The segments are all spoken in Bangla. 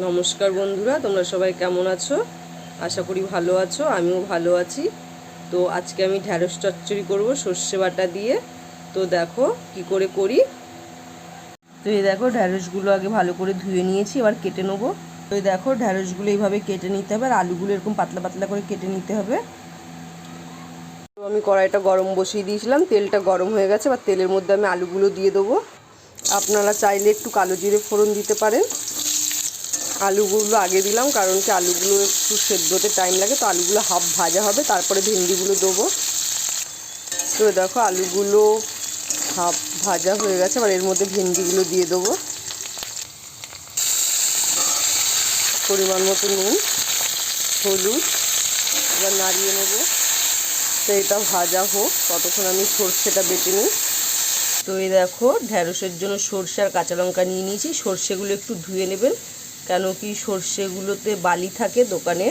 নমস্কার বন্ধুরা, তোমরা সবাই কেমন আছো? আশা করি ভালো আছো, আমিও ভালো আছি। তো আজকে আমি ঢ্যাঁড়স চচ্চড়ি করব সর্ষে বাটা দিয়ে। তো দেখো কি করে করি। তো এই দেখো ঢ্যাঁড়সগুলো আগে ভালো করে ধুয়ে নিয়েছি, এবার কেটে নেব। তো এই দেখো ঢ্যাঁড়সগুলো এইভাবে কেটে নিতে হবে, আর আলুগুলো এরকম পাতলা পাতলা করে কেটে নিতে হবে। তো আমি কড়াইটা গরম বসিয়ে দিয়েছিলাম, তেলটা গরম হয়ে গেছে, এবার তেলের মধ্যে আমি আলুগুলো দিয়ে দেবো। আপনারা চাইলে একটু কালো জিরে ফোড়ন দিতে পারেন। আলুগুলো আগে দিলাম, কারণ কি আলুগুলো একটু সেদ্ধতে টাইম লাগে, তো আলুগুলো হাফ ভাজা হবে, তারপরে ভেন্ডিগুলো দেবো। তো দেখো আলুগুলো হাফ ভাজা হয়ে গেছে, এবার এর মধ্যে ভেন্ডিগুলো দিয়ে দেবো। পরিমাণ মতো নুন, হলুদ, এবার নাড়িয়ে নেব। তো এটা ভাজা হোক, ততক্ষণ আমি সর্ষেটা বেটে নিই। তো এই দেখো ঢ্যাঁড়সের জন্য সর্ষে আর কাঁচা লঙ্কা নিয়ে নিয়েছি, সর্ষেগুলো একটু ধুয়ে নেবেন। কেন কি সর্ষেগুলোতে বালি থাকে দোকানে?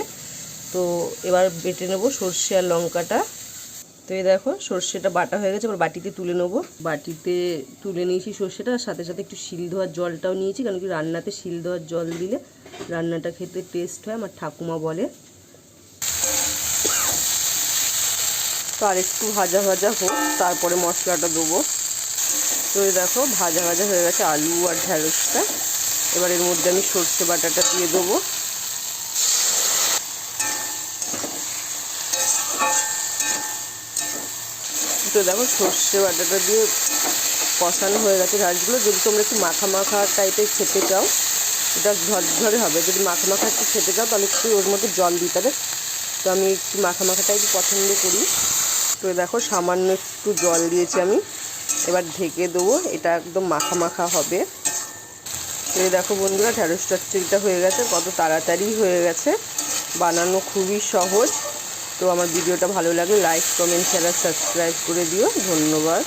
তো এবার বেটে নেব সর্ষে আর লঙ্কাটা। তো এই দেখো, সর্ষেটা বাটা হয়ে গেছে, এবার বাটিতে তুলে নেব। বাটিতে তুলে নিয়েছি সর্ষেটা সাথে সাথে একটু শিল ধোয়ার জলটাও নিয়েছি কারণ কি রান্নাতে শিল ধোয়ার জল দিলে রান্নাটা খেতে টেস্ট হয়, আমার ঠাকুমা বলে। তো আর একটু ভাজা ভাজা হোক, তারপরে মশলাটা দেবো। তো দেখো, ভাজা ভাজা হয়ে গেছে আলু আর ঢ্যাঁড়সটা এবার এর মধ্যে আমি সর্ষে বাটাটা দিয়ে দেবো। তো দেখো সর্ষে বাটাটা দিয়ে কষানো হয়ে গেছে ঢাঁড়সগুলো যদি তোমরা একটু মাখা মাখা টাইপের খেতে চাও, এটা ঝরঝরে হবে। যদি মাখা মাখা একটু খেতে চাও, তাহলে একটু ওর মধ্যে জল দিতে হবে। তো আমি একটু মাখা মাখা টাইপ পছন্দ করি। তো দেখো সামান্য একটু জল দিয়েছি আমি। এবার ঢেকে দেবো। এটা একদম মাখা মাখা হবে। এই দেখো বন্ধুরা, ঢ্যাঁড়স চচ্চড়িটা হয়ে গেছে, কত তাড়াতাড়ি হয়ে গেছে। বানানো খুবই সহজ। তো আমার ভিডিওটা ভালো লাগলে লাইক কমেন্ট শেয়ার সাবস্ক্রাইব করে দিও। ধন্যবাদ।